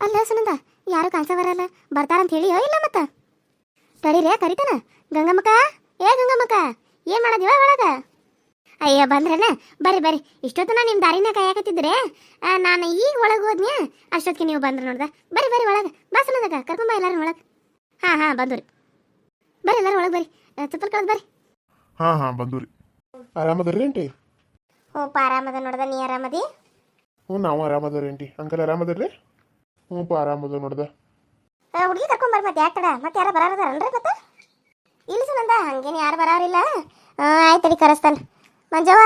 ಅಲ್ಲ ಸುನಂದ ಯಾರು ಕಾಣಿಸ ಬರಲ್ಲ. ಬರ್ತಾರಂತ ಹೇಳಿ ಇಲ್ಲ ಮತ್ತ? ತಡೀರೇ ಕರಿತಾನ? ಗಂಗಮ್ಮಕ್ಕ? ಏ ಗಂಗಮ್ಮಕ್ಕ ಏನ್ ಮಾಡದಿವ ಒಳಗ? ಅಯ್ಯ ಬಂದ್ರನ? ಬರ್ರಿ ಬರ್ರಿ. ಇಷ್ಟೊತ್ತನ ನಿಮ್ಮ ದಾರಿನ ಕಾಯಕತ್ತಿದ್ರೆ ನಾನು ಈಗ ಒಳಗೆ ಹೋದ್ನಿ ಅಷ್ಟೊತ್ತಿಗೆ ನೀವು ಬಂದ್ರೆ ನೋಡ್ದ? ಬರ್ರಿ ಬರ್ರಿ ಒಳಗೆ. ಬಾ ಸುನಂದಕ್ಕ ಕರ್ಕೊಂಬ ಎಲ್ಲಾರು ಒಳಗೆ. ಹಾ ಹಾ ಬಂದ್ರಿ. ಬರ್ರಿ ಎಲ್ಲಾರು ಒಳಗೆ ಬರ್ರಿ. ಚಪ್ಪಲ್ ಕಳ್ದು ಬರ್ರಿ. ಹಾಂ ಹಾಂ ಬಂದು ರೀ ಆರಾಮದರ್ರಿ ಆಂಟಿ ಹ್ಞೂ ಪಾ ಆರಾಮದ ನೋಡ್ದ. ನೀ ಆರಾಮದಿ? ಹ್ಞೂ ನಾವು ಆರಾಮದರಿ ಆಂಟಿ ಅಂಕಲ್ ಆರಾಮದರ್ರಿ? ಹ್ಞೂ ಪಾ ಆರಾಮದ ನೋಡ್ದೆ. ಹುಡುಗಿ ಕರ್ಕೊಂಡ್ ಬರ್ರಿ ಮತ್ತೆ ಯಾಕೆ ತಡ ಮತ್ತೆ ಯಾರು ಬರಾರದಾರನ್ರಿ ಮತ್ತೆ? ಇಲ್ಲ ಸುನಂದ ಹಂಗೇನು ಯಾರು ಬರಾರಿಲ್ಲ. ಆಯ್ತು ತಡಿ, ಕರೆಸ್ತಾನ. ಮಂಜವ್ವ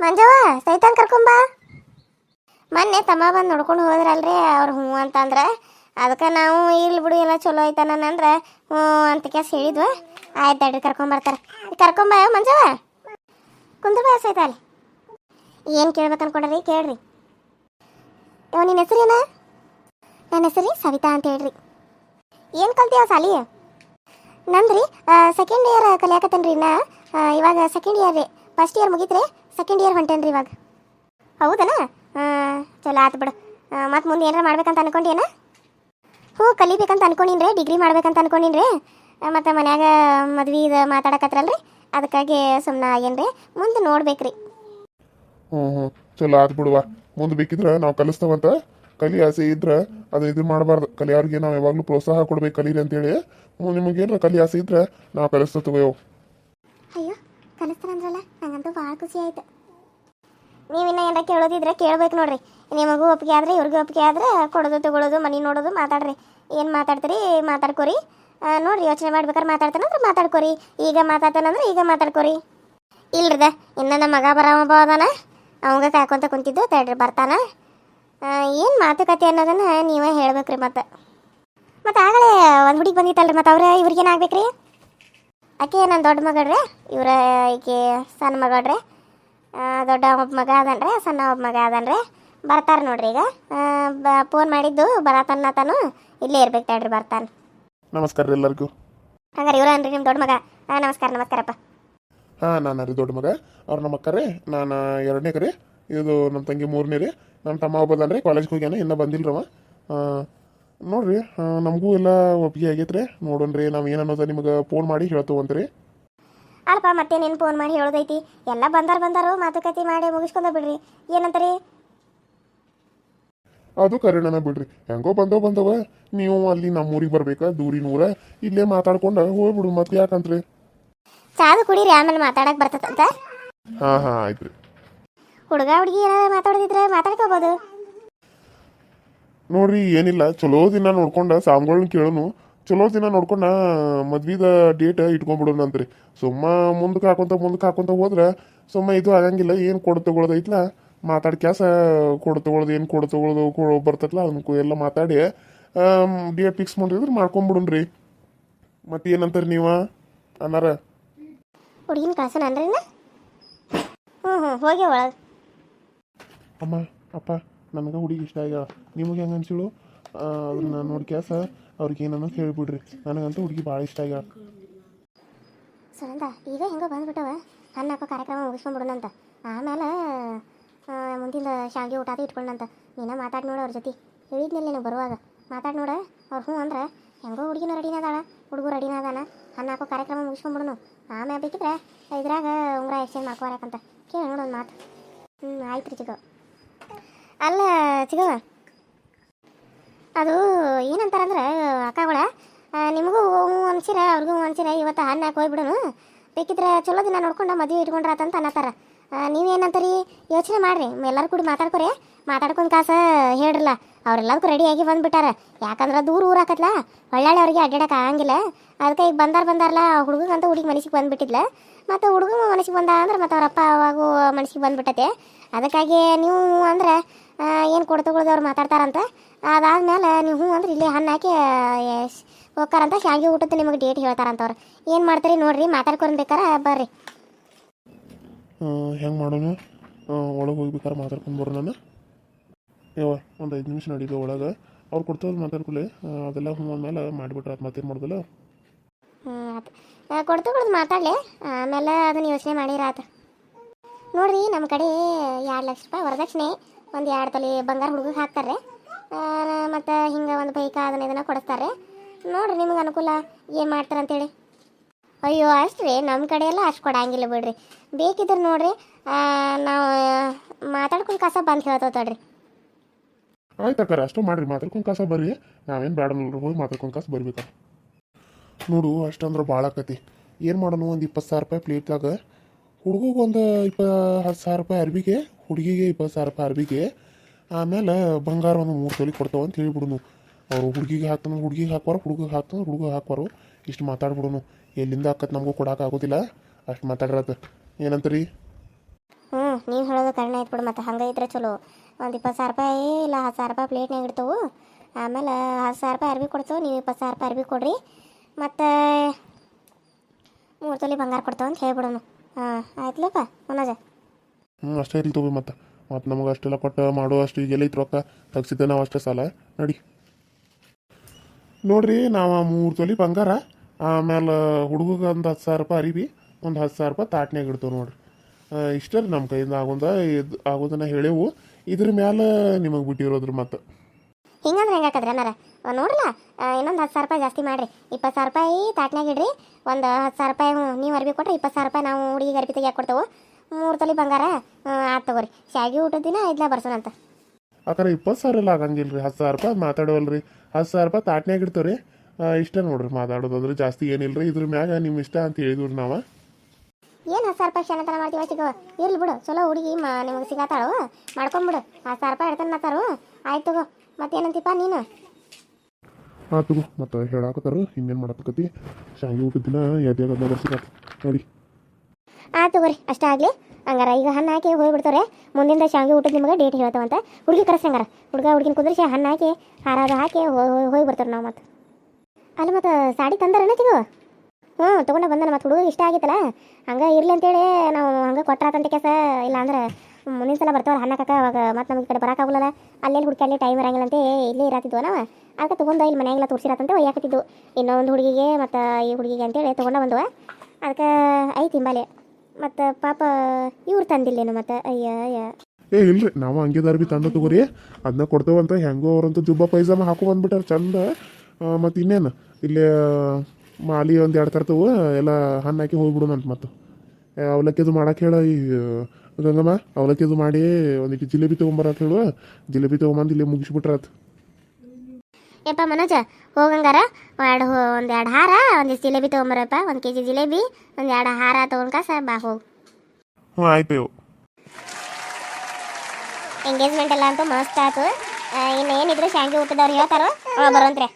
ಮಂಜವ್ವ, ಸೈತಾನ್ ಕರ್ಕೊಂಬ ಮೊನ್ನೆ ತಮ್ಮ ಬಂದು ನೋಡ್ಕೊಂಡು ಹೋದ್ರಲ್ರಿ, ಅವ್ರು ಹ್ಞೂ ಅಂತಂದ್ರೆ ಅದಕ್ಕೆ ನಾವು ಇಲ್ಲಿ ಬಿಡು, ಎಲ್ಲ ಚಲೋ ಐತಾನ ಅಂದ್ರೆ ಹ್ಞೂ ಅಂತ ಕೇಸ್ ಹೇಳಿದ್ವು. ಆಯ್ತು ಅಡ್ರಿ ಕರ್ಕೊಂಬರ್ತಾರೆ ಕರ್ಕೊಂಬ ಮಂಜವ್ವ. ಕುಂದ್ರ ಸೈತ ಅಲ್ಲಿ ಏನು ಕೇಳ್ಬೇಕು ಅನ್ಕೊಂಡ್ರಿ, ಕೇಳ್ರಿ. ಯಾವ ನಿನ್ನ ಹೆಸರೇನ? ನನ್ನ ಹೆಸರು ಸವಿತಾ ಅಂತ ಹೇಳ್ರಿ. ಏನು ಕಲ್ತೀವ ಸಾಲಿ? ನಂದ್ರಿ ಸೆಕೆಂಡ್ ಇಯರ್ ಕಲಿಯಾಕತ್ತೇನ್ರಿ ನಾ. ಇವಾಗ ಸೆಕೆಂಡ್ ಇಯರ್ ರೀ. ಫಸ್ಟ್ ಇಯರ್ ಮುಗೀತ್ರಿ ಸೆಕೆಂಡ್ ಇಯರ್ ಹೊಂಟೇನ್ರಿ ಇವಾಗ. ಹೌದನ? ಚಲೋ ಆತು ಬಿಡು. ಮತ್ತು ಮುಂದೆ ಏನಾರ ಮಾಡ್ಬೇಕಂತ ಅನ್ಕೊಂಡೇನ ಹ್ಞೂ ಕಲಿಬೇಕಂತ ಅನ್ಕೊಂಡಿನ್ರಿ ಡಿಗ್ರಿ ಮಾಡ್ಬೇಕಂತ ಅನ್ಕೊಂಡಿನ್ರಿ. ಮತ್ತು ಮನ್ಯಾಗ ಮದ್ವೆ ಇದು ಮಾತಾಡಕತ್ರಲ್ರಿ. ಅದಕ್ಕಾಗಿ ಸುಮ್ಮನೆ ಆಗೇನ್ರಿ. ಮುಂದೆ ನೋಡ್ಬೇಕ್ರಿ. ಹ್ಞೂ ಹ್ಞೂ ಚಲೋ ಆತ್ ಬಿಡುವ. ಮುಂದೆ ಬೇಕಿದ್ರೆ ನಾವು ಕಲಿಸ್ತಾವಂತ. ಕಲಿ ಆಸೆ ಇದ್ರೆ ಅದು ಇದು ಮಾಡಬಾರ್ದು. ಕಲಿಯೋರಿಗೆ ನಾವು ಯಾವಾಗಲೂ ಪ್ರೋತ್ಸಾಹ ಕೊಡ್ಬೇಕು ಕಲೀರಿ ಅಂತೇಳಿ. ನಿಮಗೇನಾರ ಕಲಿ ಆಸೆ ಇದ್ರೆ ನಾವು ಕಲಿಸ್ತಾ ಅಯ್ಯೋ, ಕಲಿಸ್ತಾರಂದ್ರಲ್ಲ, ನಂಗಂತೂ ಭಾಳ ಖುಷಿ ಆಯ್ತು. ನೀವಿನ್ನ ಏನಾರ ಕೇಳೋದಿದ್ರೆ ಕೇಳ್ಬೇಕು ನೋಡ್ರಿ. ನಿಮಗೂ ಒಪ್ಪಿಗೆ ಆದ್ರೆ, ಇವ್ರಿಗೂ ಒಪ್ಪಿಗೆ ಆದ್ರೆ ಕೊಡೋದು ತಗೊಳ್ಳೋದು ಮನೆ ನೋಡೋದು, ಮಾತಾಡ್ರಿ. ಏನು ಮಾತಾಡ್ತೀರಿ, ಮಾತಾಡ್ಕೊರಿ. ನೋಡ್ರಿ, ಯೋಚನೆ ಮಾಡ್ಬೇಕಾದ್ರೆ ಮಾತಾಡ್ತಾನಂದ್ರೆ ಮಾತಾಡ್ಕೊರಿ. ಈಗ ಮಾತಾಡ್ತಾನಂದ್ರೆ ಈಗ ಮಾತಾಡ್ಕೊರಿ. ಇಲ್ರಿದ ಇನ್ನ ನಮ್ಮ ಮಗ ಬರವ ಅದಾನ. ಅವಂಗ ಕಾಯ್ಕೊಂತ ಕುಂತಿದ್ದು, ತಡ್ರಿ ಬರ್ತಾನ. ಏನು ಮಾತುಕತೆ ಅನ್ನೋದನ್ನ ನೀವೇ ಹೇಳ್ಬೇಕ್ರಿ ಮತ್ತೆ. ಮತ್ತೆ ಆಗಲೇ ಒಂದು ಹುಡುಗಿ ಬಂದಿತ್ತಲ್ರಿ ಮತ್ತೆ ಅವ್ರ ಇವ್ರಿಗೇನು ಆಗ್ಬೇಕ್ರಿ? ಆಕೆ ನನ್ನ ದೊಡ್ಡ ಮಗಳ್ರಿ ಇವರ ಈಕೆ ಸಣ್ಣ ಮಗಳ್ರಿ. ದೊಡ್ಡ ಒಬ್ಬ ಮಗ ಅದನ್ರಿ ಸಣ್ಣ ಒಬ್ಬ ಮಗ ಅದನ್ರಿ. ಬರ್ತಾರೆ ನೋಡ್ರಿ ಈಗ. ಫೋನ್ ಮಾಡಿದ್ದು ಬರತನ್ನ ತಾನು ಇಲ್ಲೇ ಇರ್ಬೇಕು ತಡ್ರಿ ಬರ್ತಾನೆ. ನಮಸ್ಕಾರ ರೀ ಎಲ್ಲರಿಗೂ. ಹಂಗಾರೆ ಇವ್ರ ಅನ್ರಿ ನಿಮ್ಮ ದೊಡ್ಡ ಮಗ? ಹಾಂ ನಮಸ್ಕಾರ ನಮಸ್ಕಾರಪ್ಪ. ಹಾಂ ನಾನು ರೀ ದೊಡ್ಡ ಮಗ. ಅವ್ರ ನಮ್ಮ ಅಕ್ಕ ರೀ ನಾನು ಎರಡನೇ ಕರೆ ಇದು ನಮ್ಮ ತಂಗಿ ಮೂರನೇ ರೀ. ನನ್ನ ತಮ್ಮ ಒಬ್ಬದನ್ ರೀ ಕಾಲೇಜ್ಗೆ ಹೋಗ್ಯಾನ ಇನ್ನೂ ಬಂದಿಲ್ರವ ನೋಡ್ರಿ ನಮಗೂ ಎಲ್ಲ ಒಪ್ಪಿಗೆ ಆಗೈತ್ರಿ. ರೀ ನಾವು ಏನು ಅನ್ನೋದು ನಿಮಗೆ ಫೋನ್ ಮಾಡಿ ಹೇಳ್ತೇವಂತ್ರಿ. ಅಲ್ಪ ಮತ್ತೆ ನೀನು ಫೋನ್ ಮಾಡಿ ಹೇಳೋದೈತಿ? ಎಲ್ಲ ಬಂದಾರ ಬಂದಾರು ಮಾತುಕತೆ ಮಾಡಿ ಮುಗಿಸ್ಕೊಂಡ ಬಿಡ್ರಿ ಏನಂತರಿ? ಅದು ಕರೆಣನ ಬಿಡ್ರಿ. ಹೆಂಗೋ ಬಂದವ ಬಂದವ. ನೀವು ಅಲ್ಲಿ ನಮ್ಮೂರಿಗೆ ಬರ್ಬೇಕಾ ದೂರಿನ ಊರ. ಇಲ್ಲೇ ಮಾತಾಡ್ಕೊಂಡು ಹೋಗ್ಬಿಡು ಮತ್ತೆ ಯಾಕಂತ್ರಿ? ಚಾದು ಕುಡಿರಿ ಆಮೇಲೆ ಮಾತಾಡಕ್ ಬರ್ತದಂತ? ಹಾಂ ಹಾಂ ಆಯ್ತು ರೀ ಹುಡುಗ ಹುಡುಗಿ ಏನಾರ ಮಾತಾಡೋದಿದ್ರೆ ಮಾತಾಡ್ಕೋಬಹುದು ನೋಡ್ರಿ ಏನಿಲ್ಲ. ಚಲೋ ದಿನ ನೋಡ್ಕೊಂಡ ಸಾಮ್ಗಳನ್ನ ಕೇಳೋನು. ಚಲೋ ದಿನ ನೋಡ್ಕೊಂಡ ಮದ್ವಿದ ಡೇಟ್ ಇಟ್ಕೊಂಡ್ಬಿಡೋಣಂತ್ರಿ ಸುಮ್ಮ ಮುಂದಕ್ಕೆ ಹಾಕೊಂತ ಮುಂದಕ್ಕೆ ಹಾಕೊಂತ ಹೋದ್ರೆ ಸುಮ್ಮ ಇದು ಆಗಂಗಿಲ್ಲ. ಏನು ಕೊಡು ತಗೊಳ್ಳೋದೈತ್ಲ ಮಾತಾಡಿ ಕ್ಯಾಸ ಕೊಡು ತಗೊಳ್ಳೋದು ಏನು ಕೊಡು ತಗೊಳ್ಳೋದು ಕೊಡು ಬರ್ತೈತ್ಲ? ಅದನ್ನ ಎಲ್ಲ ಮಾತಾಡಿ ಡೇಟ್ ಫಿಕ್ಸ್ ಮಾಡಿದ್ರೆ ಮಾಡ್ಕೊಂಬಿಡುನ್ರಿ. ಮತ್ತೆ ಏನಂತಾರ ನೀವ? ಅನ್ನಾರ? ಹುಡುಗಿನ ಕಳ್ಸೋಣನ್ರಿ ನಾ ಹ್ಞೂ ಹ್ಞೂ ಹೋಗಿ ಒಳಗೆ ಅಮ್ಮ ಅಪ್ಪ, ನನಗೆ ಹುಡುಗಿ ಇಷ್ಟ ಆಗ್ಯಾವ ನಿಮಗೆ ಹೆಂಗೆ ಅನ್ಸಿಳು? ಅದನ್ನ ನೋಡಿ ಕ್ಯಾಸ ಅವ್ರಿಗೆ ಏನನ್ನೋ ಕೇಳಿಬಿಡ್ರಿ ನನಗಂತೂ ಹುಡುಗಿ ಭಾಳ ಇಷ್ಟ ಆಗ್ಯಾವ ಸುನಂದ, ಈಗ ಹೆಂಗೋ ಬಂದ್ಬಿಟ್ಟವ. ಹಾಕೋ ಕಾರ್ಯಕ್ರಮ ಮುಗಿಸ್ಕೊಂಡ್ಬಿಡೋಣಂತ ಆಮೇಲೆ ಮುಂದಿನ ಶಾವಿಗೆ ಊಟ ಅದು ಇಟ್ಕೊಳ್ಳಂತ ನೀನ ಮಾತಾಡಿ ನೋಡು ಅವ್ರ ಜೊತೆ. ಹೇಳಿದ್ನಲ್ಲ ನೀನು ಬರುವಾಗ. ಮಾತಾಡಿ ನೋಡ. ಅವ್ರು ಹ್ಞೂ ಅಂದ್ರೆ, ಹೆಂಗೋ ಹುಡುಗಿನ ರೆಡಿನ ಅದಾಳ. ಹುಡುಗರು ರೆಡಿನ ಅದಾನ. ಹಾಕೋ ಕಾರ್ಯಕ್ರಮ ಮುಗಿಸ್ಕೊಂಡ್ಬಿಡೋನು ಆಮೇಲೆ ಬೇಕಿದ್ರೆ ಇದ್ರಾಗ ಉಂಗ್ರ ಎಕ್ಸ್ಚೇಂಜ್ ಮಾಡ್ಕೋರಕ್ಕಂತ ಕೇಳಿ ನೋಡೋದು ಮಾತು. ಹ್ಞೂ ಆಯ್ತು ರೀ ಚಿಗೋ. ಅಲ್ಲ ಚಿಗವ ಅದು ಏನಂತಾರಂದ್ರೆ ಅಕ್ಕಗಳ ನಿಮಗೂ ಅನ್ಸಿರ ಅವ್ರಿಗೂ ಅನ್ಸಿರ ಇವತ್ತು ಹಣ್ಣು ಹೋಗ್ಬಿಡೋನು. ಬೇಕಿದ್ರೆ ಚಲೋ ದಿನ ನೋಡ್ಕೊಂಡು ಮದುವೆ ಇಟ್ಕೊಂಡ್ರೆ ಅಂತ ಅನ್ನತ್ತಾರ. ನೀವೇನಂತಾರಿ? ಯೋಚನೆ ಮಾಡ್ರಿ ಎಲ್ಲರೂ ಕೂಡಿ ಮಾತಾಡ್ಕೊರಿ. ಮಾತಾಡ್ಕೊಂಡು ಕಾಸ ಹೇಳ್ರಲ್ಲ, ಅವರೆಲ್ಲದಕ್ಕೂ ರೆಡಿಯಾಗಿ ಬಂದುಬಿಟ್ಟಾರ. ಯಾಕಂದ್ರೆ ದೂರ ಊರಾಕತ್ಲ ಹೊಳ್ಳಾಳಿ ಅವ್ರಿಗೆ ಅಡ್ಡಾಡಕ್ಕೆ ಆಗಂಗಿಲ್ಲ. ಅದಕ್ಕೆ ಈಗ ಬಂದಾರ ಬಂದಾರಲ್ಲ ಹುಡುಗಂತ ಹುಡುಗಿ ಮನಸ್ಸಿಗೆ ಬಂದ್ಬಿಟ್ಟಿದ್ಲ. ಮತ್ತು ಹುಡುಗ ಮನಸ್ಸಿಗೆ ಬಂದ ಅಂದ್ರೆ ಮತ್ತು ಅವ್ರಪ್ಪ ಅವಾಗೂ ಮನಸ್ಸಿಗೆ ಬಂದ್ಬಿಟ್ಟತೆ. ಅದಕ್ಕಾಗಿ ನೀವು ಅಂದ್ರೆ ಏನು ಕೊಡು ತಗೊಳ್ದು ಅವ್ರು ಮಾತಾಡ್ತಾರಂತ. ಅದಾದ್ಮೇಲೆ ನೀವು ಹ್ಞೂ ಅಂದ್ರೆ ಇಲ್ಲಿ ಹಣ್ಣು ಹಾಕಿ ಹೋಗ್ತಾರಂತ ಶಾವಿಗೆ ಊಟದ ನಿಮಗೆ ಡೇಟ್ ಹೇಳ್ತಾರಂತ ಅವ್ರು ಏನು ಮಾಡ್ತೀರಿ ನೋಡಿರಿ ಮಾತಾಡ್ಕೊಂಡು ಬೇಕಾರ ಬರ್ರಿ. ಹೆಂಗೆ ಮಾಡೋಣ ಒಳಗೆ ಹೋಗ್ಬೇಕಾರೆ ಮಾತಾಡ್ಕೊಂಡು ಬರೋ ನಾನು. ಯಾವ ಒಂದು ಐದು ನಿಮಿಷ ನಡೀತು ಒಳಗೆ. ಅವ್ರು ಕೊಡ್ತಾವ್ರು ಮಾತಾಡ್ಕೊಳ್ಳಿ. ಅದೆಲ್ಲ ಹ್ಞೂ ಅಂದಮೇಲೆ ಮಾಡಿಬಿಟ್ರೆ ಅದು ಮತ್ತೇನು ಮಾಡೋದಿಲ್ಲ? ಹ್ಞೂ ಕೊಡ್ತು, ಕೊಡ್ದು ಮಾತಾಡಲಿ. ಆಮೇಲೆ ಅದನ್ನು ಯೋಚನೆ ಮಾಡಿರಾತ ನೋಡ್ರಿ ನಮ್ಮ ಕಡೆ ಎರಡು ಲಕ್ಷ ರೂಪಾಯಿ ವರದಕ್ಷಿಣೆ. ಒಂದು ಎರಡು ತಲೆ ಬಂಗಾರ ಹುಡುಗಗೆ ಹಾಕ್ತಾರೆ ಮತ್ತು ಹಿಂಗೆ ಒಂದು ಬೈಕ ಅದನ್ನ ಇದನ್ನು ಕೊಡಿಸ್ತಾರೆ ನೋಡ್ರಿ, ನಿಮ್ಗೆ ಅನುಕೂಲ ಏನು ಮಾಡ್ತಾರೆ ಅಂತೇಳಿ. ಅಯ್ಯೋ, ಅಷ್ಟು ರೀ ನಮ್ಮ ಕಡೆ ಎಲ್ಲ ಅಷ್ಟು ಕೊಡಂಗಿಲ್ಲ ಬಿಡ್ರಿ. ಬೇಕಿದ್ರೆ ನೋಡ್ರಿ ನಾವು ಮಾತಾಡ್ಕೊಂಡು ಕಸ ಬಂದು ಹೇಳ್ತೇವೆ ತಡ್ರಿ. ಆಯ್ತು ಅಷ್ಟು ಮಾಡ್ರಿ, ಮಾತಾಡ್ಕೊಂಡು ಕಸ ಬರ್ರಿ. ನಾವೇನು ಬೇಡ ಹೋಗಿ ಮಾತಾಡ್ಕೊಂಡು ಕಸ ಬರ್ಬೇಕ? ನೋಡು, ಅಷ್ಟಂದ್ರೆ ಭಾಳ ಆಕತಿ. ಏನು ಮಾಡೋಣ, ಒಂದು ಇಪ್ಪತ್ತು ಸಾವಿರ ರೂಪಾಯಿ ಪ್ಲೇಟ್ದಾಗ ಹುಡುಗಗೆ ಒಂದು ಇಪ್ಪ ಹತ್ತು ಸಾವಿರ ರೂಪಾಯಿ ಅರ್ಬಿಗೆ, ಹುಡುಗಿಗೆ ಇಪ್ಪತ್ತು ಸಾವಿರ ರೂಪಾಯಿ ಅರ್ಬಿಗೆ. ಆಮೇಲೆ ಬಂಗಾರ ಒಂದು ಮೂರು ತೊಲಿ ಕೊಡ್ತಾವ ಅಂತ ಹೇಳಿಬಿಡುನು. ಅವರು ಹುಡುಗಿಗೆ ಹಾಕ್ತಾನೆ ಹುಡುಗಿಗೆ ಹಾಕೋರು ಹುಡುಗಿಗೆ ಹಾಕ್ತಾನೆ ಹುಡುಗ ಹಾಕೋರು ಇಷ್ಟು ಮಾತಾಡ್ಬಿಡುನು. ಎಲ್ಲಿಂದ ಆಕತ್ ನಮಗೂ ಕೊಡೋಕ್ಕಾಗೋದಿಲ್ಲ ಅಷ್ಟು ಏನಂತ ಏನಂತೀರಿ? ಹ್ಞೂ ನೀವು ಹೇಳೋದು ಕಡಿಮೆ ಆಯ್ತು ಬಿಡು, ಮತ್ತು ಹಂಗೆ ಇದ್ರೆ ಚಲೋ. ಒಂದು ಇಪ್ಪತ್ತು ಸಾವಿರ ರೂಪಾಯಿ ಇಲ್ಲ, ಹತ್ತು ಸಾವಿರ ರೂಪಾಯಿ ಪ್ಲೇಟ್ನಾಗ ಇಡ್ತವೆ. ಆಮೇಲೆ ಹತ್ತು ಸಾವಿರ ರೂಪಾಯಿ ಅರ್ಬಿ ಕೊಡ್ತೇವೆ, ನೀವು ಇಪ್ಪತ್ತು ಸಾವಿರ ರೂಪಾಯಿ ಅರ್ಬಿ ಕೊಡ್ರಿ. ಮತ್ತು ಮೂರು ತೊಲಿ ಬಂಗಾರ ಕೊಡ್ತಾವ ಅಂತ ಹೇಳ್ಬಿಡೋನು. ಹಾಂ ಆಯ್ತಲಪ್ಪ ಮನೋಜ? ಹ್ಞೂ ಅಷ್ಟೇ ಇರ್ಲಿ ತಗೋ ಮತ್ತೆ. ಮತ್ತು ನಮಗೆ ಅಷ್ಟೆಲ್ಲ ಕೊಟ್ಟು ಮಾಡೋ ಅಷ್ಟು ಈಗೆಲ್ಲ ಐತೆ ರೊಕ್ಕ? ತಗ್ಸಿದ್ದೆ ನಾವು ಅಷ್ಟೇ ಸಾಲ. ನಡಿ. ನೋಡ್ರಿ ನಾವು ಮೂರು ತೊಲಿ ಬಂಗಾರ ಆಮೇಲೆ ಹುಡುಗಗೆ ಒಂದು ಹತ್ತು ಸಾವಿರ ರೂಪಾಯಿ ಅರಿವಿ ಒಂದು ಹತ್ತು ಸಾವಿರ ರೂಪಾಯಿ ತಾಟ್ನಾಗ ಇಡ್ತೇವೆ ನೋಡ್ರಿ. ಇಷ್ಟೇ ರೀ ನಮ್ಮ ಕೈಯಿಂದ ಆಗೋದ ಇದು ಆಗೋದನ್ನ ಹೇಳೇವು. ಇದ್ರ ಮ್ಯಾಲ ನಿಮಗೆ ಬಿಟ್ಟಿರೋದ್ರ ಮತ್ತೆ. ಹಿಂಗಂದ್ರೆ ಅನ್ನಾರ? ನೋಡಲ್ಲ ಇನ್ನೊಂದು ಹತ್ತು ಸಾವಿರ ರೂಪಾಯಿ ಜಾಸ್ತಿ ಮಾಡಿರಿ. ಇಪ್ಪತ್ತು ಸಾವಿರ ರೂಪಾಯಿ ತಾಟ್ನಾಗ ಇಡ್ರಿ. ಒಂದು ಹತ್ತು ಸಾವಿರ ರೂಪಾಯಿ ನೀವು ಅರ್ಬಿ ಕೊಟ್ರೆ ಇಪ್ಪತ್ತು ಸಾವಿರ ರೂಪಾಯಿ ನಾವು ಹುಡುಗಿಗೆ ಅರ್ಬಿ ತೆಗಿಯಾಕೆ ಕೊಡ್ತೇವೆ. ಮೂರು ತೊಲಿ ಬಂಗಾರ ಆಯ್ತು ತಗೋರಿ. ಶಾಗಿ ಊಟದ ದಿನ ಐದ್ಲ ಬರ್ಸೋಣಂತ ಥರ ಇಪ್ಪತ್ತು ಸಾವಿರ ಎಲ್ಲ ಆಗಂಗಿಲ್ಲ ರೀ ಹತ್ತು ಸಾವಿರ ರೂಪಾಯಿ ಮಾತಾಡೋವಲ್ರಿ. ಹತ್ತು ಸಾವಿರ ರೂಪಾಯಿ ತಾಟ್ನಾಗ ಇಡ್ತೇವೆ ರೀ ಇಷ್ಟೇ ನೋಡ್ರಿ ಮಾತಾಡೋದಂದ್ರೆ ಜಾಸ್ತಿ ಏನಿಲ್ಲ ರೀ ಇದ್ರ ಮ್ಯಾಗ ನಿಮ್ಮ ಇಷ್ಟ ಅಂತ ಹೇಳಿದ್ರು ನಾವು. ಏನು ಹತ್ತು ಸಾವಿರ ರೂಪಾಯಿ ಕ್ಷಣತನ ಮಾಡ್ತೀವಿ ಸಿಗೋ ಇರ್ಲಿ ಬಿಡು ಚಲೋ ಹುಡುಗಿ ಮಾ ನಿಮಗೆ ಸಿಗತ್ತಾಳು ಮಾಡ್ಕೊಂಬಿಡು ಹತ್ತು ಸಾವಿರ ರೂಪಾಯಿ ಇಡ್ತಾನೆ ಮಾತಾರು ಆಯ್ತು ತಗೋ. ಮತ್ತೇನಂತೀಪ ನೀನು? ಆತು ಮತ್ತೆ ಹೇಳಾಕತ್ತಾರ, ಇನ್ನೇನು ಮಾಡಕತ್ತಿ ಶಾಂಗಿ ಊಟದ ದಿನ ಎದ್ಯಾಗ ಆ, ತಗೋರಿ, ಅಷ್ಟೇ ಆಗಲಿ. ಹಂಗಾರ ಈಗ ಹಣ್ಣು ಹಾಕಿ ಹೋಗ್ಬಿಡ್ತಾರೆ ಮುಂದಿಂದ ಶಾಂಗಿ ಊಟದ ನಿಮಗೆ ಡೇಟ್ ಹೇಳ್ತಾವಂತ ಹುಡುಗಿ ಕರೆಸಂಗಾರ ಹುಡುಗ, ಹುಡುಗಿನ ಕುದ್ರಿಸಿ ಹಣ್ಣು ಹಾಕಿ, ಹಾರಾದ ಹಾಕಿ ಹೋಗಿ ಬರ್ತಾರೆ ನಾವು ಮತ್ತೆ. ಅಲ್ಲಿ ಮತ್ತು ಸಾಡಿ ತಂದಾರನ ತಿಗೋ ಹ್ಞೂ, ತೊಗೊಂಡು ಬಂದಾನ ಮತ್ತೆ ಹುಡುಗ ಇಷ್ಟ ಆಗಿತ್ತಲ್ಲ. ಹಂಗೆ ಇರಲಿ ಅಂತೇಳಿ ನಾವು ಹಂಗೆ ಕೊಟ್ರಾತಂತ ಇಲ್ಲ ಅಂದ್ರೆ ಮುಂದಿನ ಸಲ ಬರ್ತಾವಲ್ಲ ಹಣ್ಣ ಅವಾಗ ಮತ್ತೆ ನಮ್ಗೆ ಕಡೆ ಹುಡುಕಿ ಅಲ್ಲಿ ಟೈಮ್ ಇರಂಗಿಲ್ಲ ಅಂತ. ಇಲ್ಲೇ ಇರತ್ತಿದ್ವು ನಾವು ಅದಕ್ಕೆ ತೊಗೊಂಡು ಇಲ್ಲಿ ಮನೆಯಾಗೆಲ್ಲ ತೋರಿಸಿರತ್ತಂತೆ ಒಯ್ಯಾಕತ್ತಿದ್ದು ಇನ್ನೊಂದು ಹುಡುಗಿಗೆ ಮತ್ತು ಈ ಹುಡುಗಿಗೆ ಅಂತೇಳಿ ತೊಗೊಂಡು ಬಂದವ. ಅದಕ್ಕೆ ಐತಿ ಹಿಂಬಾಲೆ ಮತ್ತು ಪಾಪ ಇವ್ರು ತಂದಿಲ್ಲೇನು ಮತ್ತೆ? ಅಯ್ಯ ಅಯ್ಯ. ಏ, ಇಲ್ರಿ. ನಾವು ಹಂಗಿದಾರ ಬಿ ತಂದ ತಗೋರಿ. ಅದನ್ನ ಕೊಡ್ತೇವಂತ ಹೆಂಗೋ ಅವ್ರಂತೂ ಜುಬ್ಬ ಪೈಜಾಮ ಹಾಕೋ ಬಂದ್ಬಿಟ್ಟಾರ ಚಂದ. ಮತ್ತು ಇನ್ನೇನು? ಇಲ್ಲಿ ಮಾಲಿ ಒಂದು ಎರಡು ತರ್ತವು. ಎಲ್ಲ ಹಣ್ಣು ಹಾಕಿ ಹೋಗ್ಬಿಡೋಣಂತ ಮತ್ತು. ಅವಲಕ್ಕಿದು ಮಾಡಕ್ಕೆ ಹೇಳ ಈ ಗಂಗಮ್ಮ ಅವಲಕ್ಕಿದು ಮಾಡಿ ಒಂದಿಟ್ಟು ಜಿಲೇಬಿ ತೊಗೊಂಬರತ್ ಹೇಳು ಜಿಲೇಬಿ ತೊಗೊಂಬಂದು ಇಲ್ಲಿ ಮುಗಿಸ್ಬಿಟ್ರತ್ ಯಪ್ಪ ಮನೋಜ ಹೋಗಂಗಾರ? ಎರಡು ಒಂದು ಎರಡು ಹಾರ ಒಂದಿಷ್ಟು ಜಿಲೇಬಿ ತೊಗೊಂಬರಪ್ಪ. ಒಂದು ಕೆ ಜಿ ಜಿಲೇಬಿ ಒಂದು ಎರಡು ಹಾರ ತೊಗೊಂಡ್ಕ ಕಾಸ ಬಾ ಹೋಗು. ಹ್ಞೂ ಆಯ್ತು ಎಂಗೇಜ್ಮೆಂಟ್ ಎಲ್ಲ ಅಂತೂ ಮಸ್ತ್ ಆಯ್ತು ಇನ್ನು ಏನಿದ್ರು ಶಾಂತಿ ಊಟದವ್ರು ಹೇಳ್ತಾರೋ ಬರೋಂತ್ರೆ.